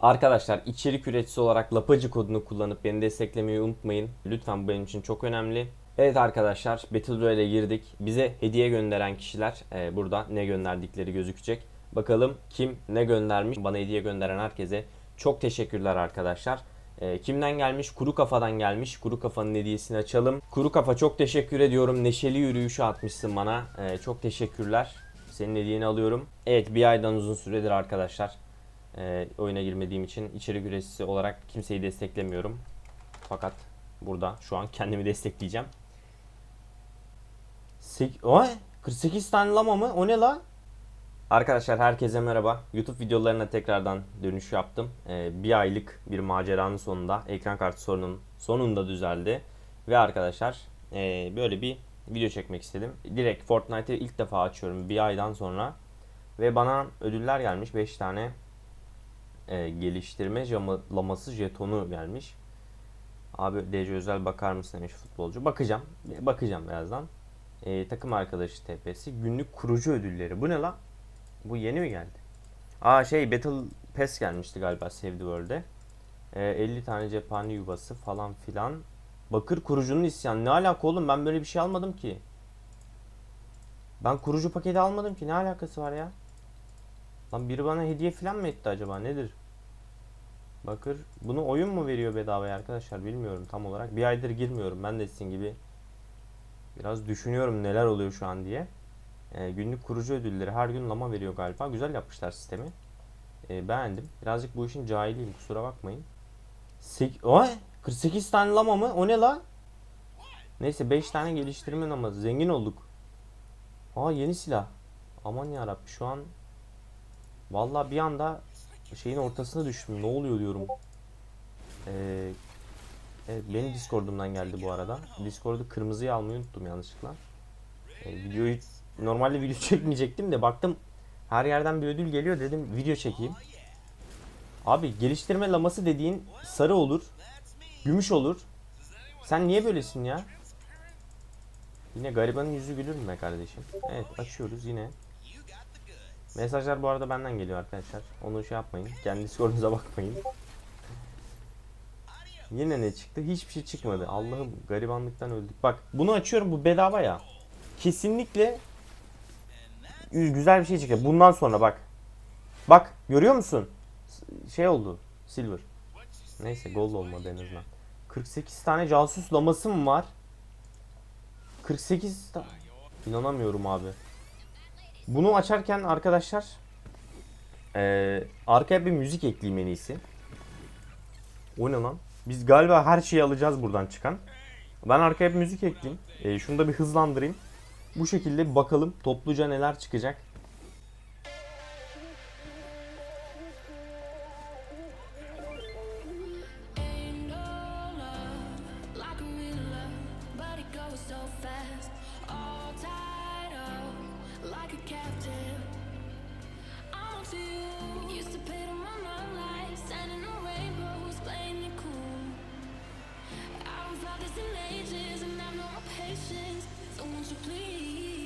Arkadaşlar içerik üreticisi olarak lapacı kodunu kullanıp beni desteklemeyi unutmayın. Lütfen bu benim için çok önemli. Evet arkadaşlar Battle Royale'e girdik. Bize hediye gönderen kişiler e, burada ne gönderdikleri gözükecek. Bakalım kim ne göndermiş. Bana hediye gönderen herkese çok teşekkürler arkadaşlar. E, kimden gelmiş? Kuru Kafa'dan gelmiş. Kuru Kafa'nın hediyesini açalım. Kuru Kafa çok teşekkür ediyorum. Neşeli yürüyüşü atmışsın bana. E, çok teşekkürler. Senin hediyeni alıyorum. Evet bir aydan uzun süredir arkadaşlar e, oyuna girmediğim için içerik üreticisi olarak kimseyi desteklemiyorum. Fakat burada şu an kendimi destekleyeceğim. Sek Oy, 48 tane lama mı? O ne la? Arkadaşlar herkese merhaba. YouTube videolarına tekrardan dönüş yaptım. Ee, bir aylık bir maceranın sonunda ekran kartı sorunun sonunda düzeldi. Ve arkadaşlar ee, böyle bir video çekmek istedim. Direkt Fortnite'ı ilk defa açıyorum bir aydan sonra. Ve bana ödüller gelmiş 5 tane e, geliştirme laması jetonu gelmiş. Abi DC Özel bakar mısın demiş futbolcu. Bakacağım. Bakacağım birazdan. E, takım arkadaşı TP'si. Günlük kurucu ödülleri. Bu ne lan? Bu yeni mi geldi? Aa şey Battle Pass gelmişti galiba Save the World'e. E, 50 tane cephane yuvası falan filan. Bakır kurucunun isyanı. Ne alaka oğlum? Ben böyle bir şey almadım ki. Ben kurucu paketi almadım ki. Ne alakası var ya? Lan biri bana hediye falan mı etti acaba? Nedir? Bakır. Bunu oyun mu veriyor bedavaya arkadaşlar? Bilmiyorum tam olarak. Bir aydır girmiyorum. Ben de sizin gibi biraz düşünüyorum neler oluyor şu an diye. Ee, günlük kurucu ödülleri her gün lama veriyor galiba. Güzel yapmışlar sistemi. Ee, beğendim. Birazcık bu işin cahiliyim. Kusura bakmayın. Sek Oy! 48 tane lama mı? O ne la? Neyse 5 tane geliştirme namazı. Zengin olduk. Aa yeni silah. Aman yarabbi şu an Vallahi bir anda şeyin ortasına düştüm. Ne oluyor diyorum. Ee, evet benim Discord'umdan geldi bu arada. Discord'u kırmızıya almayı unuttum yanlışlıkla. Ee, videoyu normalde video çekmeyecektim de baktım her yerden bir ödül geliyor dedim video çekeyim. Abi geliştirme laması dediğin sarı olur, gümüş olur. Sen niye böylesin ya? Yine garibanın yüzü gülür mü be kardeşim? Evet açıyoruz yine. Mesajlar bu arada benden geliyor arkadaşlar. Onu şey yapmayın. Kendi Discord'unuza bakmayın. Yine ne çıktı? Hiçbir şey çıkmadı. Allah'ım garibanlıktan öldük. Bak bunu açıyorum bu bedava ya. Kesinlikle güzel bir şey çıkıyor. Bundan sonra bak. Bak görüyor musun? Şey oldu. Silver. Neyse gold olmadı en azından. 48 tane casus laması mı var? 48 ta- İnanamıyorum abi. Bunu açarken arkadaşlar eee, arkaya bir müzik ekleyeyim en iyisi. O ne lan? Biz galiba her şeyi alacağız buradan çıkan. Ben arkaya bir müzik ekleyeyim. Eee, şunu da bir hızlandırayım. Bu şekilde bakalım topluca neler çıkacak. So fast. All up like a captive. I'm you. Used to my sending no rainbows, playing it cool. I haven't this in ages, and I've no patience. So won't you please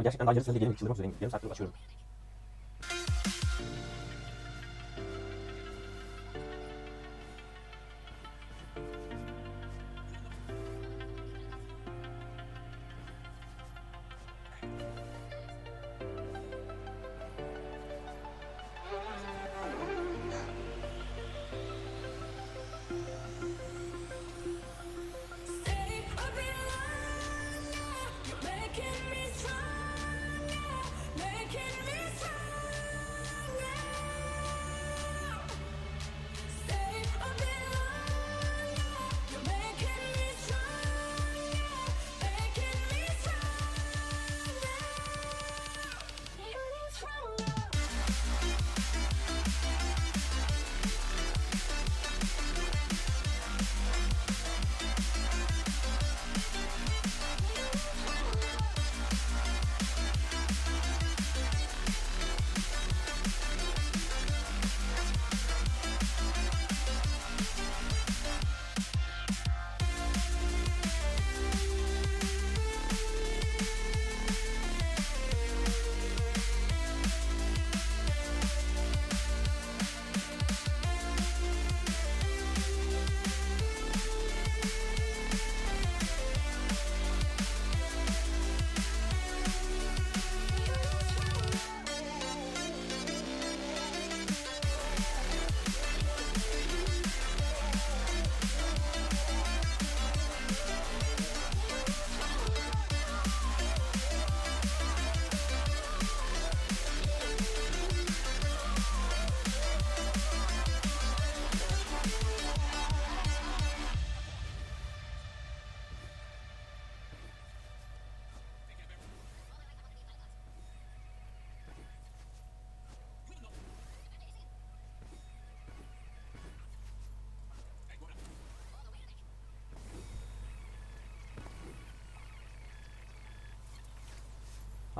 Ama gerçekten daha yarısına da gelemedik. Çıldırmak üzereyim. Yarım saattir açıyorum.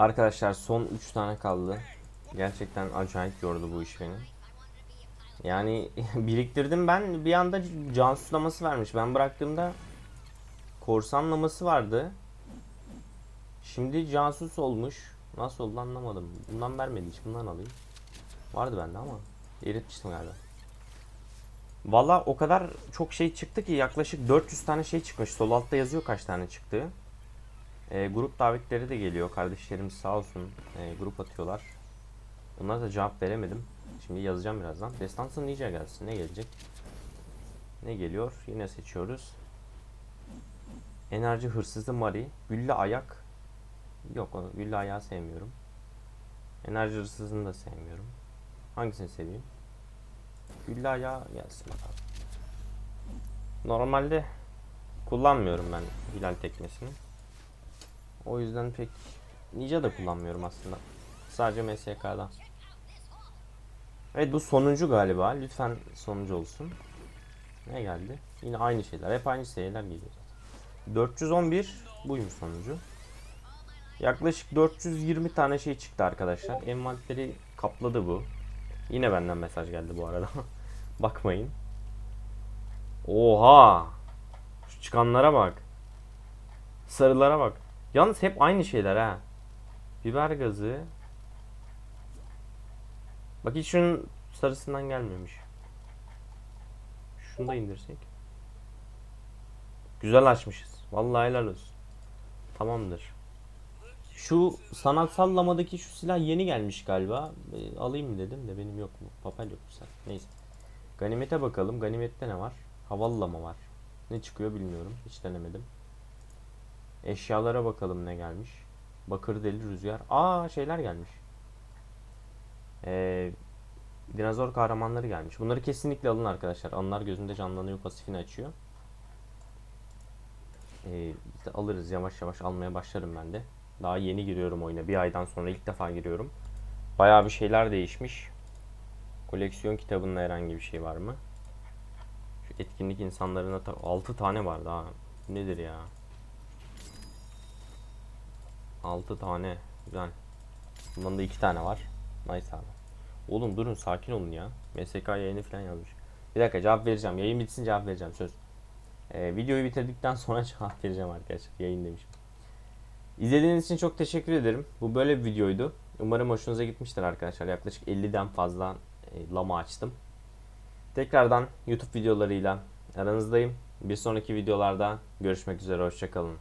Arkadaşlar son 3 tane kaldı. Gerçekten acayip yordu bu iş beni. Yani biriktirdim ben bir anda casus laması vermiş. Ben bıraktığımda korsan laması vardı. Şimdi casus olmuş. Nasıl oldu anlamadım. Bundan vermedi hiç. Bundan alayım. Vardı bende ama eritmiştim galiba. Valla o kadar çok şey çıktı ki yaklaşık 400 tane şey çıkmış. Sol altta yazıyor kaç tane çıktığı. E, grup davetleri de geliyor. Kardeşlerimiz sağ olsun e, grup atıyorlar. Onlara da cevap veremedim. Şimdi yazacağım birazdan. Destansı Ninja gelsin. Ne gelecek? Ne geliyor? Yine seçiyoruz. Enerji hırsızı Mari. Gülle ayak. Yok onu gülle ayağı sevmiyorum. Enerji hırsızını da sevmiyorum. Hangisini seveyim? Gülle ayağı gelsin bakalım. Normalde kullanmıyorum ben hilal tekmesini. O yüzden pek Ninja da kullanmıyorum aslında. Sadece MSK'da. Evet bu sonuncu galiba. Lütfen sonuncu olsun. Ne geldi? Yine aynı şeyler. Hep aynı şeyler geliyor zaten. 411 buymuş sonuncu. Yaklaşık 420 tane şey çıktı arkadaşlar. Envanteri kapladı bu. Yine benden mesaj geldi bu arada. Bakmayın. Oha! Şu çıkanlara bak. Sarılara bak. Yalnız hep aynı şeyler ha. Biber gazı. Bak hiç şunun sarısından gelmemiş. Şunu da indirsek. Güzel açmışız. Vallahi helal olsun. Tamamdır. Şu sanatsal lamadaki şu silah yeni gelmiş galiba. E, alayım dedim de benim yok mu? Papel yok bu sefer. Neyse. Ganimete bakalım. Ganimette ne var? Havalı lama var. Ne çıkıyor bilmiyorum. Hiç denemedim. Eşyalara bakalım ne gelmiş. Bakır deli rüzgar. Aa şeyler gelmiş. Ee, dinozor kahramanları gelmiş. Bunları kesinlikle alın arkadaşlar. Anılar gözünde canlanıyor pasifini açıyor. Ee, alırız yavaş yavaş almaya başlarım ben de. Daha yeni giriyorum oyuna. Bir aydan sonra ilk defa giriyorum. Bayağı bir şeyler değişmiş. Koleksiyon kitabında herhangi bir şey var mı? Şu etkinlik insanlarına 6 tane var daha. Nedir ya? 6 tane. Güzel. Bundan da 2 tane var. Nice abi. Oğlum durun sakin olun ya. MSK yayını falan yazmış. Bir dakika cevap vereceğim. Yayın bitsin cevap vereceğim söz. Ee, videoyu bitirdikten sonra cevap vereceğim arkadaşlar. Yayın demişim. İzlediğiniz için çok teşekkür ederim. Bu böyle bir videoydu. Umarım hoşunuza gitmiştir arkadaşlar. Yaklaşık 50'den fazla e, lama açtım. Tekrardan YouTube videolarıyla aranızdayım. Bir sonraki videolarda görüşmek üzere. Hoşçakalın.